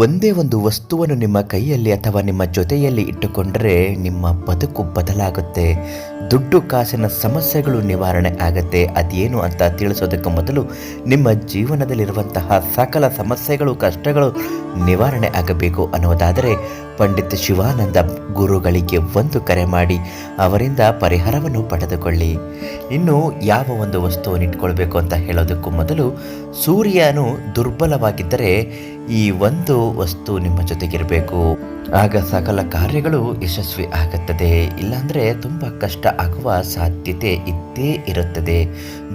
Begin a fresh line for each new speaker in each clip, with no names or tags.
ಒಂದೇ ಒಂದು ವಸ್ತುವನ್ನು ನಿಮ್ಮ ಕೈಯಲ್ಲಿ ಅಥವಾ ನಿಮ್ಮ ಜೊತೆಯಲ್ಲಿ ಇಟ್ಟುಕೊಂಡರೆ ನಿಮ್ಮ ಬದುಕು ಬದಲಾಗುತ್ತೆ. ದುಡ್ಡು ಕಾಸಿನ ಸಮಸ್ಯೆಗಳು ನಿವಾರಣೆ ಆಗುತ್ತೆ. ಅದೇನು ಅಂತ ತಿಳಿಸೋದಕ್ಕೆ ಮೊದಲು ನಿಮ್ಮ ಜೀವನದಲ್ಲಿರುವಂತಹ ಸಕಲ ಸಮಸ್ಯೆಗಳು, ಕಷ್ಟಗಳು ನಿವಾರಣೆ ಆಗಬೇಕು ಅನ್ನೋದಾದರೆ ಪಂಡಿತ್ ಶಿವಾನಂದ ಗುರುಗಳಿಗೆ ಒಂದು ಕರೆ ಮಾಡಿ ಅವರಿಂದ ಪರಿಹಾರವನ್ನು ಪಡೆದುಕೊಳ್ಳಿ. ಇನ್ನು ಯಾವ ಒಂದು ವಸ್ತುವನ್ನು ಇಟ್ಕೊಳ್ಬೇಕು ಅಂತ ಹೇಳೋದಕ್ಕೂ ಮೊದಲು ಸೂರ್ಯನು ದುರ್ಬಲವಾಗಿದ್ದರೆ ಈ ಒಂದು ವಸ್ತು ನಿಮ್ಮ ಜೊತೆಗಿರಬೇಕು. ಆಗ ಸಕಲ ಕಾರ್ಯಗಳು ಯಶಸ್ವಿ ಆಗುತ್ತದೆ. ಇಲ್ಲಾಂದರೆ ತುಂಬ ಕಷ್ಟ ಆಗುವ ಸಾಧ್ಯತೆ ಇದ್ದೇ ಇರುತ್ತದೆ.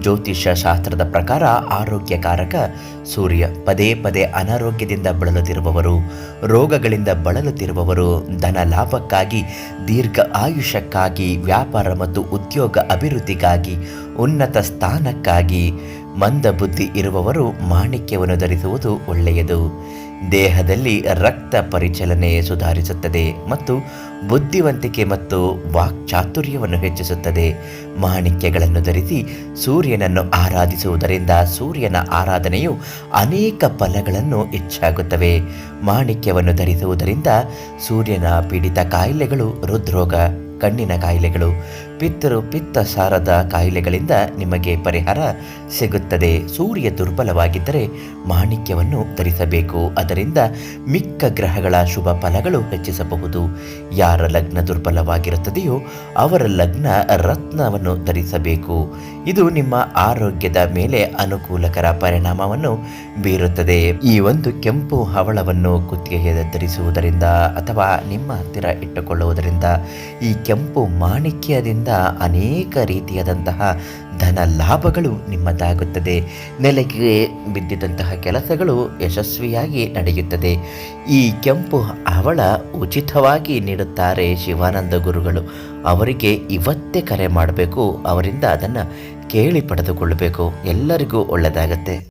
ಜ್ಯೋತಿಷ ಶಾಸ್ತ್ರದ ಪ್ರಕಾರ ಆರೋಗ್ಯಕಾರಕ ಸೂರ್ಯ ಪದೇ ಪದೇ ಅನಾರೋಗ್ಯದಿಂದ ಬಳಲುತ್ತಿರುವವರು, ರೋಗಗಳಿಂದ ಬಳಲುತ್ತಿರುವವರು ಧನ ಲಾಭಕ್ಕಾಗಿ ದೀರ್ಘ ಆಯುಷ್ಯಕ್ಕಾಗಿ ವ್ಯಾಪಾರ ಮತ್ತು ಉದ್ಯೋಗ ಅಭಿವೃದ್ಧಿಗಾಗಿ ಉನ್ನತ ಸ್ಥಾನಕ್ಕಾಗಿ ಮಂದ ಬುದ್ಧಿ ಇರುವವರು ಮಾಣಿಕ್ಯವನ್ನು ಧರಿಸುವುದು ಒಳ್ಳೆಯದು. ದೇಹದಲ್ಲಿ ರಕ್ತ ಪರಿಚಲನೆ ಸುಧಾರಿಸುತ್ತದೆ ಮತ್ತು ಬುದ್ಧಿವಂತಿಕೆ ಮತ್ತು ವಾಕ್ಚಾತುರ್ಯವನ್ನು ಹೆಚ್ಚಿಸುತ್ತದೆ. ಮಾಣಿಕ್ಯಗಳನ್ನು ಧರಿಸಿ ಸೂರ್ಯನನ್ನು ಆರಾಧಿಸುವುದರಿಂದ ಸೂರ್ಯನ ಆರಾಧನೆಯು ಅನೇಕ ಫಲಗಳನ್ನು ಹೆಚ್ಚಾಗುತ್ತವೆ. ಮಾಣಿಕ್ಯವನ್ನು ಧರಿಸುವುದರಿಂದ ಸೂರ್ಯನ ಪೀಡಿತ ಕಾಯಿಲೆಗಳು, ಹೃದ್ರೋಗ, ಕಣ್ಣಿನ ಕಾಯಿಲೆಗಳು ಪಿತ್ತರು ಪಿತ್ತ ಸಾರದ ಕಾಯಿಲೆಗಳಿಂದ ನಿಮಗೆ ಪರಿಹಾರ ಸಿಗುತ್ತದೆ. ಸೂರ್ಯ ದುರ್ಬಲವಾಗಿದ್ದರೆ ಮಾಣಿಕ್ಯವನ್ನು ಧರಿಸಬೇಕು. ಅದರಿಂದ ಮಿಕ್ಕ ಗ್ರಹಗಳ ಶುಭ ಫಲಗಳು ಹೆಚ್ಚಿಸಬಹುದು. ಯಾರ ಲಗ್ನ ದುರ್ಬಲವಾಗಿರುತ್ತದೆಯೋ ಅವರ ಲಗ್ನ ರತ್ನವನ್ನು ಧರಿಸಬೇಕು. ಇದು ನಿಮ್ಮ ಆರೋಗ್ಯದ ಮೇಲೆ ಅನುಕೂಲಕರ ಪರಿಣಾಮವನ್ನು ಬೀರುತ್ತದೆ. ಈ ಒಂದು ಕೆಂಪು ಹವಳವನ್ನು ಕುತ್ತಿಗೆ ಧರಿಸುವುದರಿಂದ ಅಥವಾ ನಿಮ್ಮ ಹತ್ತಿರ ಇಟ್ಟುಕೊಳ್ಳುವುದರಿಂದ ಈ ಕೆಂಪು ಮಾಣಿಕ್ಯದಿಂದ ಅನೇಕ ರೀತಿಯಾದಂತಹ ಧನ ಲಾಭಗಳು ನಿಮ್ಮದಾಗುತ್ತದೆ. ನೆಲೆಗೆ ಬಿದ್ದಿದ್ದಂತಹ ಕೆಲಸಗಳು ಯಶಸ್ವಿಯಾಗಿ ನಡೆಯುತ್ತದೆ. ಈ ಕೆಂಪು ಅವಳ ಉಚಿತವಾಗಿ ನೀಡುತ್ತಾರೆ ಶಿವಾನಂದ ಗುರುಗಳು. ಅವರಿಗೆ ಇವತ್ತೇ ಕರೆ ಮಾಡಬೇಕು. ಅವರಿಂದ ಅದನ್ನು ಕೇಳಿ ಪಡೆದುಕೊಳ್ಳಬೇಕು. ಎಲ್ಲರಿಗೂ ಒಳ್ಳೆಯದಾಗತ್ತೆ.